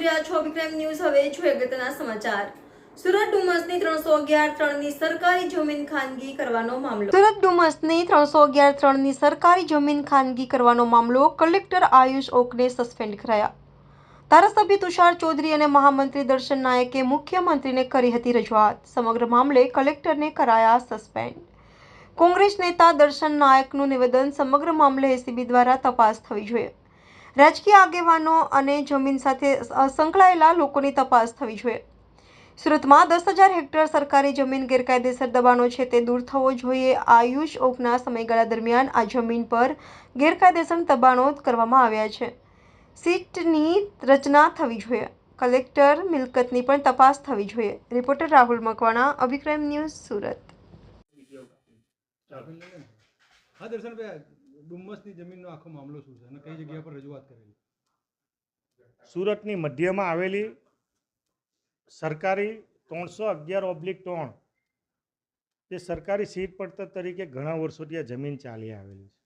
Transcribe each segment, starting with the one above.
રહ્યા છો વિક્રમ ન્યૂઝ, હવે જોઈએ અગત્યના સમાચાર. સુરત ડુમસની ત્રણસો અગિયાર ત્રણની સરકારી સરકારી જમીન ખાનગી કરવાનો મામલો કલેક્ટર આયુષ ઓકને સસ્પેન્ડ કરાયા. ધારાસભ્ય તુષાર ચૌધરી અને મહામંત્રી દર્શન નાયકે મુખ્યમંત્રીને કરી હતી રજૂઆત. સમગ્ર મામલે કલેક્ટરને કરાયા સસ્પેન્ડ. કોંગ્રેસ નેતા દર્શન નાયકનું નિવેદન સમગ્ર મામલે એસીબી દ્વારા તપાસ થવી જોઈએ. રાજકીય આગેવાનો અને જમીન સાથે સંકળાયેલા લોકોની તપાસ થવી જોઈએ. સુરતમાં દસ હજાર હેક્ટર સરકારી જમીન ગેરકાયદેસર દબાણો છે તે દૂર થવો જોઈએ. આયુષ ઓકના સમયગાળા દરમિયાન આ જમીન પર ગેરકાયદેસર દબાણો કરવામાં આવ્યા છે. સીટની રચના થવી જોઈએ. કલેક્ટર મિલકતની પણ તપાસ થવી જોઈએ. Reporter Rahul Makwana, Abhikram news Surat. હા દર્શનભાઈ ડુમ્મસની જમીનનો આખો મામલો શું છે? અને કઈ જગ્યા પર રજૂઆત કરેલી? સુરતની મધ્યમાં આવેલી સરકારી ત્રણસો અગિયાર ઓબ્લિક ત્રણ તે સરકારી સીટ પડતર તરીકે ઘણા વર્ષોથી આ જમીન ચાલી આવેલી છે.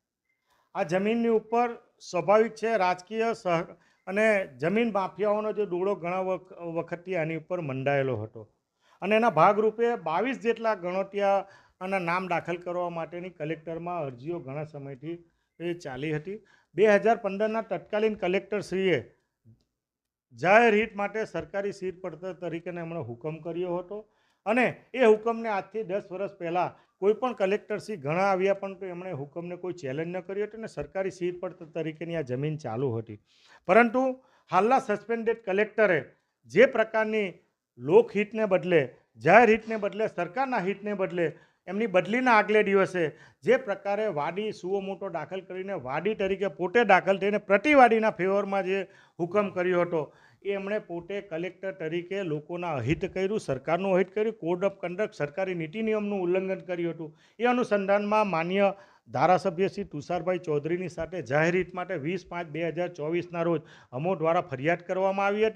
આ જમીનની ઉપર સ્વાભાવિક છે રાજકીય સહ અને જમીન માફિયાઓનો જે ડોળો ઘણા વખ- વખતથી આની ઉપર મંડાયેલો હતો. અને એના ભાગરૂપે બાવીસ જેટલા ગણોતિયા અને નામ દાખલ કરવા માટેની કલેક્ટરમાં અરજીઓ ઘણા સમયથી એ ચાલી હતી. બે હજાર પંદરના તત્કાલીન કલેક્ટરશ્રીએ જાહેર હિત માટે સરકારી સીટ પડતર તરીકેને એમણે હુકમ કર્યો હતો અને એ હુકમને આજથી દસ વર્ષ પહેલાં કોઈ પણ કલેક્ટરશ્રી ઘણા આવ્યા પણ તો એમણે હુકમને કોઈ ચેલેન્જ ન કર્યો હતો અને સરકારી સીટ પડતર તરીકેની આ જમીન ચાલુ હતી. પરંતુ હાલના સસ્પેન્ડેડ કલેક્ટરે જે પ્રકારની લોકહિતને બદલે જાહેર હિતને બદલે સરકારના હિતને બદલે એમની બદલીના આગલે દિવસે જે પ્રકારે વાડી સુઓ મોટો દાખલ કરીને વાડી તરીકે પોતે દાખલ થઈને પ્રતિવાદીના ફેવરમાં જે હુકમ કર્યો હતો એ એમણે પોતે કલેક્ટર તરીકે લોકોના અહિત કર્યું, સરકારનું અહિત કર્યું કોડ ઓફ કન્ડક્ટ સરકારી નીતિ નિયમનું ઉલ્લંઘન કર્યું હતું. એ અનુસંધાનમાં માન્ય ધારાસભ્ય શ્રી તુષારભાઈ ચૌધરીની સાથે જાહેર હિત માટે વીસ પાંચ બે હજાર ચોવીસના રોજ અમો દ્વારા ફરિયાદ કરવામાં આવી હતી.